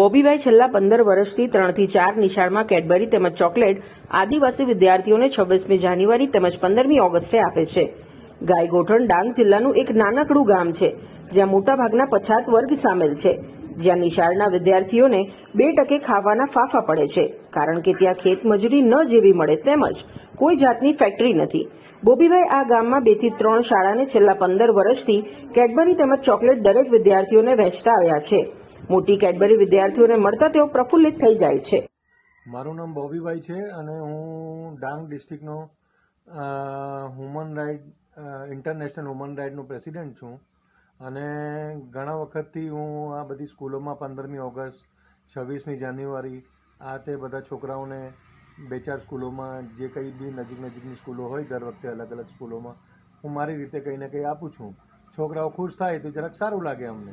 બોબીભાઈ છેલ્લા પંદર વર્ષથી ત્રણથી ચાર નિશાળમાં કેડબરી તેમજ ચોકલેટ આદિવાસી વિદ્યાર્થીઓને છવ્વીસમી જાન્યુઆરી તેમજ પંદરમી ઓગસ્ટે આપે છે. ગાય ગોઠણ ડાંગ જિલ્લાનું એક નાનકડું ગામ છે, જ્યાં મોટાભાગના પછાત વર્ગ સામેલ છે. જ્યાં નિશાળના વિદ્યાર્થીઓને બે ટકે ખાવાના ફાફા પડે છે, કારણ કે ત્યાં ખેતમજૂરી ન જેવી મળે તેમજ કોઈ જાતની ફેક્ટરી નથી. બોબીભાઈ આ ગામમાં બેથી ત્રણ શાળાને છેલ્લા પંદર વર્ષથી કેડબરી તેમજ ચોકલેટ દરેક વિદ્યાર્થીઓને વહેંચતા આવ્યા છે. મોટી કેડબરી વિદ્યાર્થીઓને મળતા તેઓ પ્રફુલ્લિત થઈ જાય છે. મારું નામ બોબીભાઈ છે અને હું ડાંગ ડિસ્ટ્રિક્ટનો હ્યુમન રાઇટ ઇન્ટરનેશનલ હ્યુમન રાઇટનો પ્રેસિડેન્ટ છું. અને ઘણા વખતથી હું આ બધી સ્કૂલોમાં પંદરમી ઓગસ્ટ, છવ્વીસમી જાન્યુઆરી, આ તે બધા છોકરાઓને બે ચાર સ્કૂલોમાં, જે કંઈ બી નજીક નજીકની સ્કૂલો હોય, દર વખતે અલગ અલગ સ્કૂલોમાં, હું મારી રીતે કંઈ ને કંઈ આપું છું. છોકરાઓ ખુશ થાય તો જરાક સારું લાગે અમને.